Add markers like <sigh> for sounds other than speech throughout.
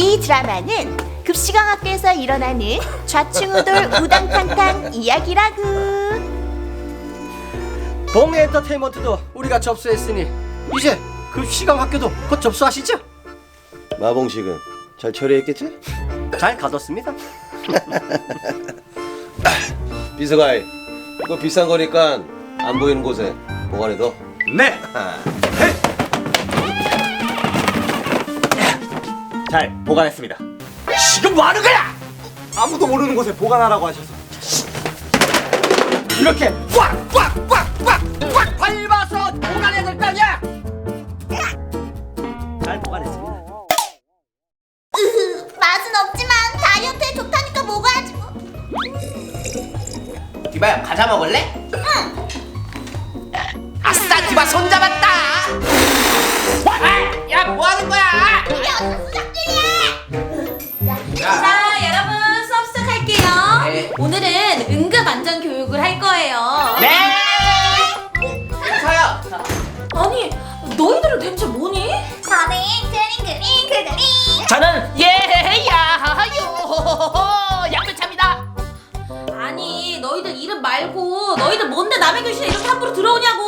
이 드라마는 급식왕 학교에서 일어나는 좌충우돌 <laughs> 우당탕탕 이야기라구. 봉 엔터테인먼트도 우리가 접수했으니 이제 그 시간 학교도 곧 접수하시죠? 마봉식은 잘 처리했겠지? 잘 가뒀습니다. <laughs> 비서가이 이거 비싼 거니까 안 보이는 곳에 보관해둬 네. <laughs> 잘 보관했습니다. 지금 뭐 하는 거야? 아무도 모르는 곳에 보관하라고 하셔서. 이렇게 꽉꽉꽉꽉꽉 밟아서 보관해야 될 거 아니야? 잘 보관했습니다. 맛은 없지만 다이어트에 좋다니까 먹어야지 뭐. 디바야 과자 먹을래? 응. 아싸 디바 손 잡았다. 아, 야 뭐하는 거야? 자, 말고 너희들 뭔데 남의 교실에 이렇게 함부로 들어오냐고.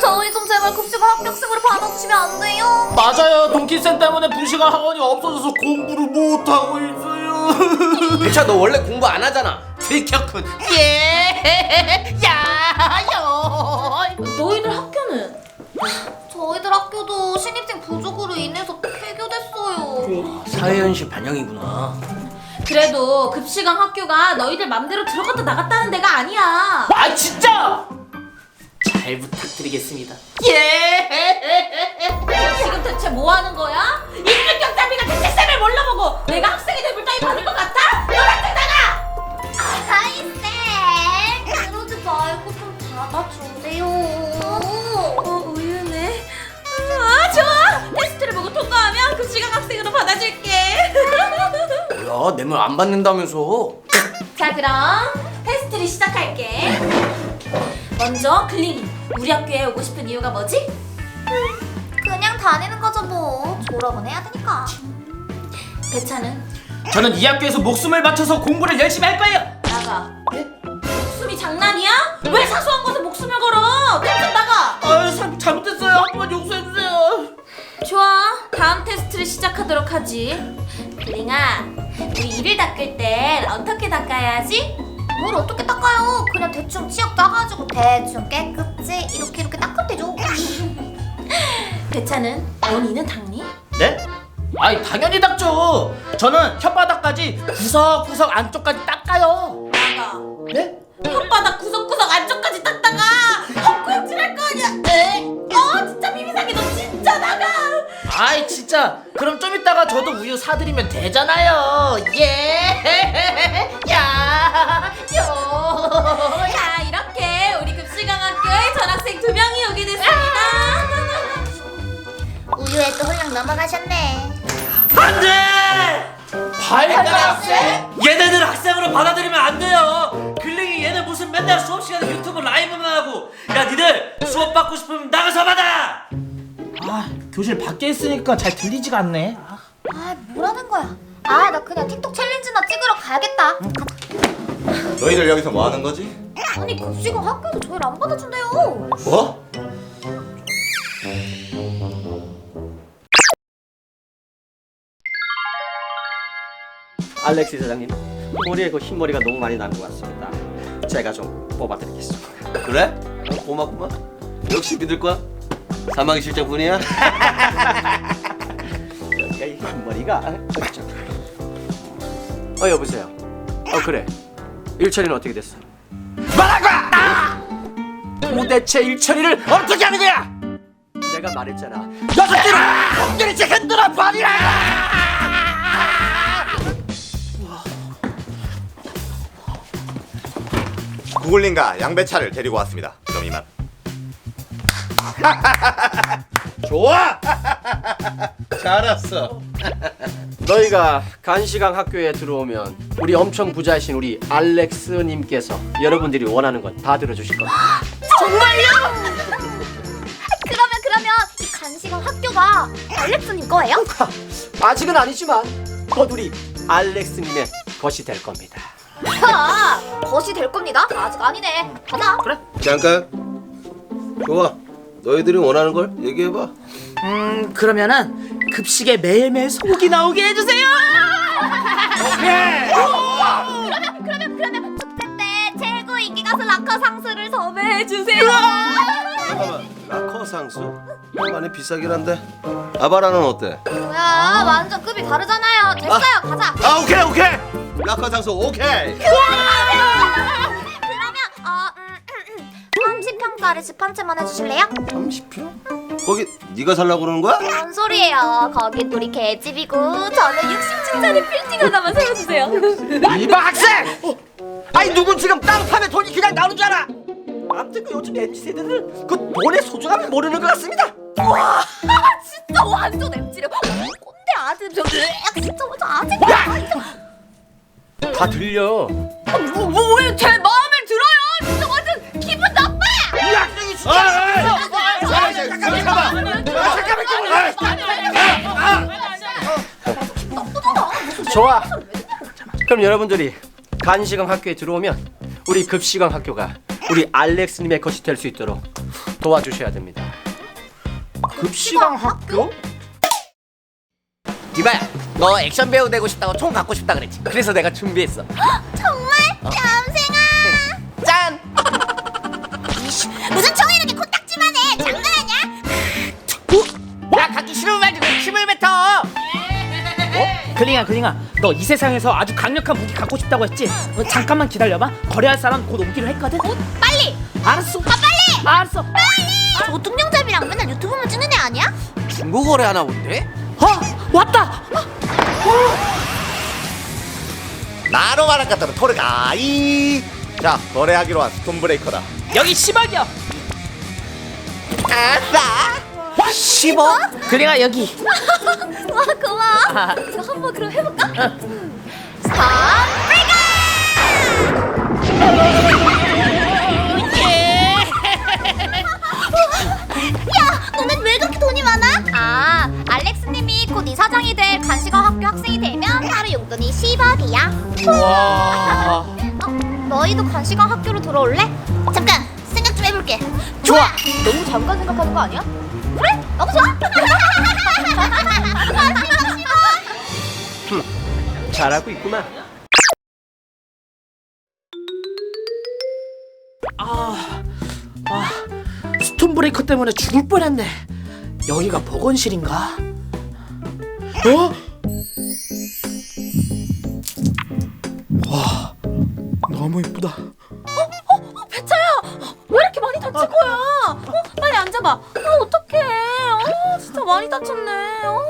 저희 좀 제발 급식을 합격식으로 받아주시면 안 돼요? 맞아요. 동키쌤 때문에 분식한 학원이 없어져서 공부를 못 하고 있어요. <laughs> 대차 너 원래 공부 안 하잖아. 들켰군. <laughs> 예 야요. 너희들 학교는 저희들 학교도 신입생 부족으로 인해서 폐교됐어요. 사회현실 반영이구나. 그래도 급식왕 학교가 너희들 맘대로 들어갔다 나갔다는 데가 아니야. 아 진짜? 잘 부탁드리겠습니다. 예. 너 <laughs> 지금 대체 뭐 하는 거야? 뭐야 내 말 안 받는다면서? 자, 그럼 테스트를 시작할게. 먼저 클링이. 우리 학교에 오고 싶은 이유가 뭐지? 그냥 다니는 거죠 뭐. 졸업은 해야 되니까. 배차는 저는 이 학교에서 목숨을 바쳐서 공부를 열심히 할 거예요. 나가. 목숨이 장난이야? 왜 사소한 것에 목숨을 걸어? 당장 나가. 아, 잘- 잘못했어요. 한 번만 용서해 주세요. 좋아. 다음 테스트를 시작하도록 하지. 클링아, 우리 이를 닦을 땐 어떻게 닦아야지? 뭘 어떻게 닦아요? 그냥 대충 치약 짜가지고 대충 깨끗이 이렇게 이렇게 닦으면 되죠. 배차는 넌 이는 닦니? 네? 아이 당연히 닦죠. 저는 혓바닥까지 구석구석 안쪽까지 닦아요. 나가. 네? 혓바닥 구석구석 안쪽까지 닦다가 헛구역질 할 거 아니야? 에? 어 진짜 비비상이 너 진짜 나가. 아이 진짜 이따가 저도 우유 사드리면 되잖아요. 예. <laughs> 야. 요. 자 이렇게 우리 급식왕학교에 전학생 두 명이 오게 됐습니다. <laughs> 우유에 또 홀랑 넘어가셨네. 안 돼! 발달 학생? 얘네들 학생으로 받아들이면 안 돼요. 글링이 얘네 무슨 맨날 수업 시간에 유튜브 라이브만 하고. 야 니들 수업 받고 싶으면 나가서 받아. 아 교실 밖에 있으니까 잘 들리지가 않네. 아. 아 뭐라는 거야? 아 나 그냥 틱톡 챌린지나 찍으러 가야겠다. 너희들 여기서 뭐 하는 거지? 아니 급식은 학교에서 저희를 안 받아준대요. 뭐? 알렉시 사장님 머리에 그 흰머리가 너무 많이 나는 것 같습니다. 제가 좀 뽑아드리겠습니다. 그래? 어, 고맙구만 역시 믿을 거야? 사망의 실장뿐이야? <laughs> 흰머리가 그렇죠. 어 여보세요. 어 그래. 일처리는 어떻게 됐어? 말할 거야. 아! 도대체 일처리를 어떻게 하는 거야? 내가 말했잖아. 녀석들은 놈들이 제 흔들어 버리라. 구글링과 양배차를 데리고 왔습니다. 그럼 이만. 좋아! <laughs> 잘했어 너희가 간시강 학교에 들어오면 우리 엄청 부자이신 우리 알렉스님께서 여러분들이 원하는 건 다 들어주실 겁니다. <laughs> 그러면 그러면 이 간식은 학교가 알렉스님 거예요? <laughs> 아직은 아니지만 곧 우리 알렉스님의 것이 될 겁니다. 아, 것이 될 겁니다. 아직 아니네. 가자. 잠깐. 좋아. 너희들이 원하는 걸 얘기해봐. 음 그러면은 급식에 매일매일 소고기 나오게 해주세요 그러면 그러면 그러면 축제 때 최고 인기 가수 라커 상수를 섭외해 주세요. 잠깐만. 라커 상수? 많이 비싸긴 한데. 아바라는 어때? 뭐야, 완전 급이 다르잖아요. 됐어요. 가자. 아 오케이 오케이. 라커 상수 오케이. 30평짜리 집한 채만 해주실래요? 30평? 거기 네가 살라고 그러는 거야? 뭔 소리예요? 거긴 우리 개집이고 저는 60층짜리 빌딩 하나만 세워주세요. <laughs> 이봐 학생! 아니 누군 지금 땅 파면 돈이 그냥 나오는 줄 알아? 아무튼 그 요즘 MZ 세대들은 그 돈의 소중함을 모르는 것 같습니다. 와, <laughs> 진짜 완전 엠지려. 꼰대 아들 저 진짜 완전 아재. 다 들려. 뭐왜제 마음에 좋아. 그럼 여러분들이 간식왕 학교에 들어오면 우리 급식왕 학교가 우리 알렉스님의 것이 될 수 있도록 도와주셔야 됩니다. 급식왕 학교? 디바야, 너 액션 배우 되고 싶다고 총 갖고 싶다 그랬지. 그래서 내가 준비했어. 정말 얌 클링아 클링아 너이 세상에서 아주 강력한 무기 갖고 싶다고 했지? 어, 잠깐만 기다려봐 거래할 사람 곧 오기로 했거든 빨리. 알았어 아 빨리. 알았어 저 뚱냥잡이랑 맨날 유튜브만 찍는 애 아니야? 중국어를 하나 본데? 어 왔다 나로 말할 것 같다면 토르가이. 자 거래하기로 한 스톤브레이커다. 여기 10억이야 10억? 클링아 여기 <laughs> 와 고마워. 이거 한번 그럼 해볼까? 스톱 브레이커. <laughs> 야, 너넨 왜 그렇게 돈이 많아? 아, 알렉스님이 곧 이사장이 될 간식왕 학교 학생이 되면 하루 용돈이 10억이야. 와 어, 너희도 간식왕 학교로 들어올래? 잠깐 생각 좀 해볼게. 좋아. 너무 잠깐 생각하는 거 아니야? 너무 좋아. <laughs> 잘하고 있구만. 아, 아, 스톤 브레이커 때문에 죽을 뻔했네. 여기가 보건실인가? 어? 와, 너무 이쁘다.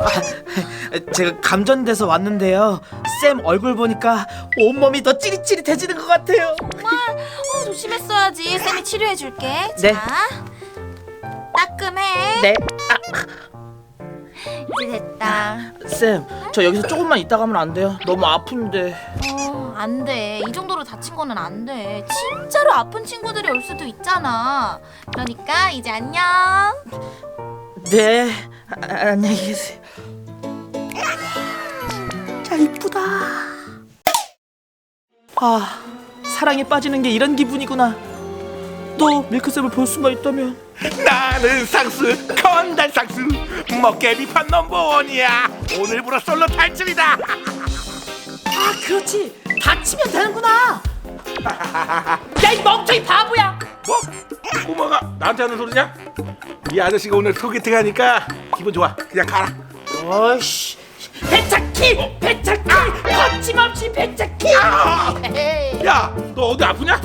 아, 제가 감전돼서 왔는데요. 쌤 얼굴 보니까 온몸이 더 찌릿찌릿해지는 것 같아요. 정말 어, 조심했어야지. 쌤이 치료해 줄게. 네. 자, 따끔해. 네. 이제 됐다. 쌤, 저 여기서 조금만 있다 가면 안 돼요? 너무 아픈데. 어, 안 돼. 이 정도로 다친 거는 안 돼. 진짜로 아픈 친구들이 올 수도 있잖아. 그러니까 이제 안녕. 네. 아, 안녕히 계세요. 진짜 이쁘다. 아, 사랑에 빠지는 게 이런 기분이구나. 또 밀크쌤을 볼 수만 있다면. 나는 상수 건달 상수 먹개비판 넘버원이야 오늘부로 솔로 탈출이다 아, 그렇지. 다치면 되는구나. <laughs> 야, 이 멍청이 바보야. 뭐? 꼬마가 나한테 하는 소리냐? 이 아저씨가 오늘 소개팅 하니까 기분 좋아. 그냥 가라. 어이씨. 배차키! 배차키! 거침없이 배차키! 야너 어디 아프냐?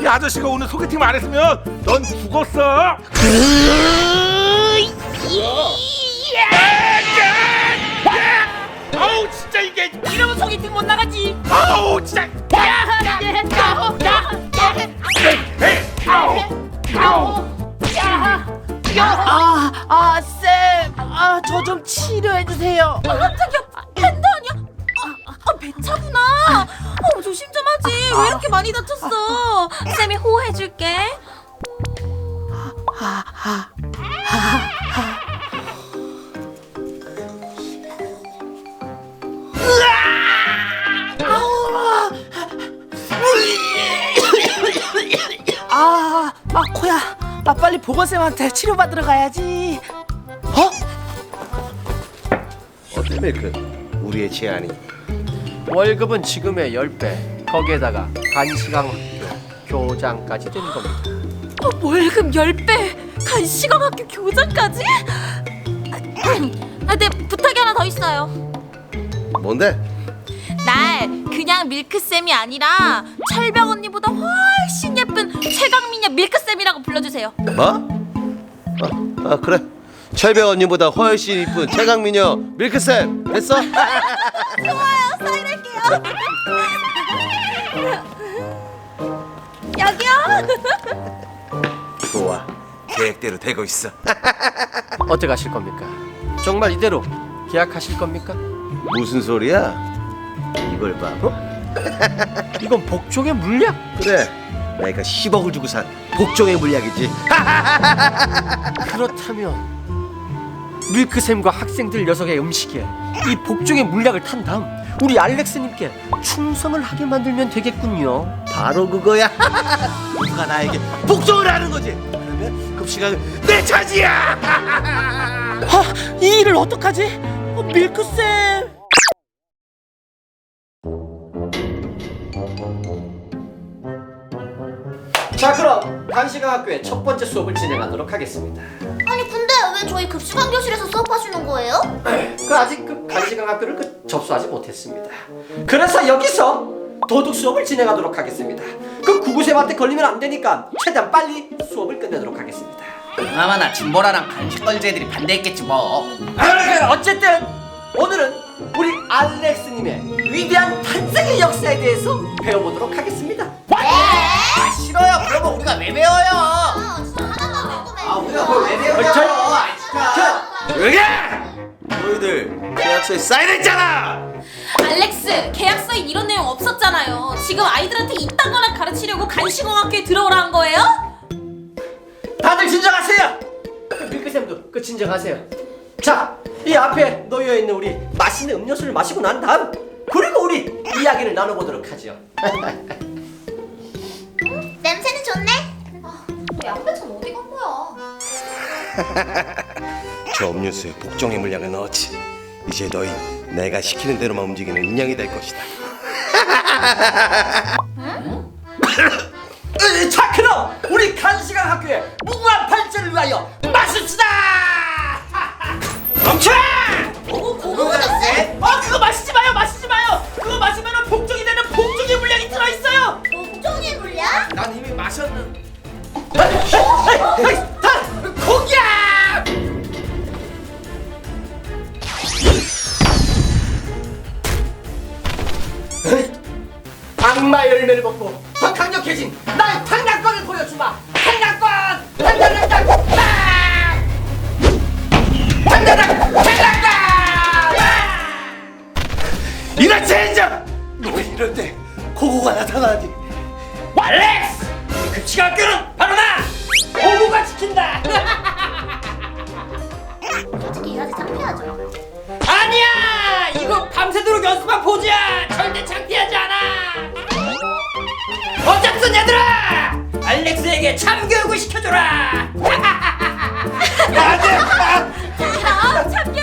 이 아저씨가 오늘 소개팅 안 했으면 넌 죽었어. 아우 진짜 이게. 이러면 소개팅 못 나가지. 아우 진짜 아, 아, 쌤, 아, 저 좀 치료해 주세요. 깜짝이야. 팬더 아니야? 아, 배차구나. 어, 조심 좀 하지. 왜 이렇게 많이 다쳤어? 쌤이 호호해줄게. 아, 아, 코야. 아 빨리 보건쌤한테 치료받으러 가야지. 어? 어때 밀크? 우리의 제안이. 월급은 지금의 10배 거기에다가 간식왕 학교 교장까지 된 겁니다 어, 월급 10배 간시강학교 교장까지? 아, 네 부탁이 하나 더 있어요 뭔데? 날 그냥 밀크쌤이 아니라 철벽 언니보다 훨씬 예쁜 최강미녀 밀크쌤이라고 불러주세요 뭐? 아, 아 그래. 철배 언니보다 훨씬 이쁜 최강미녀 밀크쌤 됐어? <laughs> <laughs> 여기요 좋아. 계획대로 되고 있어. 어떻게 하실 겁니까? 정말 이대로 계약하실 겁니까? 무슨 소리야? 이걸 봐. 어? 이건 복종의 물약 그래. 내가 10억을 주고 산 복종의 물약이지. <laughs> 그렇다면 밀크샘과 학생들 녀석의 음식에 이 복종의 물약을 탄 다음 우리 알렉스님께 충성을 하게 만들면 되겠군요 바로 그거야. <laughs> 누가 나에게 복종을 하는 거지. 그러면 급식은 내 차지야. <laughs> 아, 이 일을 어떡하지? 어, 밀크쌤. 간식왕 학교의 첫 번째 수업을 진행하도록 하겠습니다. 아니 근데 왜 저희 급식왕 교실에서 수업하시는 거예요? 그 아직 그 간식왕 학교를 그 접수하지 못했습니다. 그래서 여기서 도둑 수업을 진행하도록 하겠습니다. 그 구구쌤한테 걸리면 안 되니까 최대한 빨리 수업을 끝내도록 하겠습니다. 아마나 진보라랑 간식 걸제들이 반대했겠지 뭐. 아, 어쨌든 오늘은 우리 알렉스님의 위대한 탄생의 역사에 대해서 배워보도록 하겠습니다. 아 싫어요 그러면 우리가 왜 배워요 아 진짜 하나만 궁금해 아 우리가 그걸 왜 어, 배워요 저- 아 진짜 여기! 너희들 계약서에 사인했잖아. 알렉스 계약서에 이런 내용 없었잖아요 지금 아이들한테 이딴 거나 가르치려고 간시강학교에 들어오라 한 거예요? 다들 진정하세요. 그 밀크쌤도 그 진정하세요. 자, 이 앞에 놓여 있는 우리 맛있는 음료수를 마시고 난 다음 그리고 우리 이야기를 나눠보도록 하죠. <laughs> 냄새는 좋네 아 양배추는 어디 간 거야 <laughs> 저 음료수에 복종의 물약을 넣었지. 이제 너희 내가 시키는 대로만 움직이는 인형이 될 것이다. 으, 자, 그럼 우리 간식왕 학교의 무궁한 발전을 위하여 마십시다. 고고고고세 아 그거 마시지 마요, 마시지 마요. 그거 마시면 복종이 되는 복종의 물약이 들어 있어요. 복종의 물량? 난 이미 마셨는. 고기야! 악마 열매를 먹고 더 강력해진 나의 탄약권을 보여주마. 젠장! 왜때 고고가 나타나지? 알렉스! 급식 학교는 바로 나! 고고가 지킨다! 솔직히 이사지 창피하죠 아니야! 이거 밤새도록 연습한 포즈야! 절대 창피하지 않아! 어쨌든 얘들아! 알렉스에게 참교육을 시켜줘라! <laughs> 그럼 참교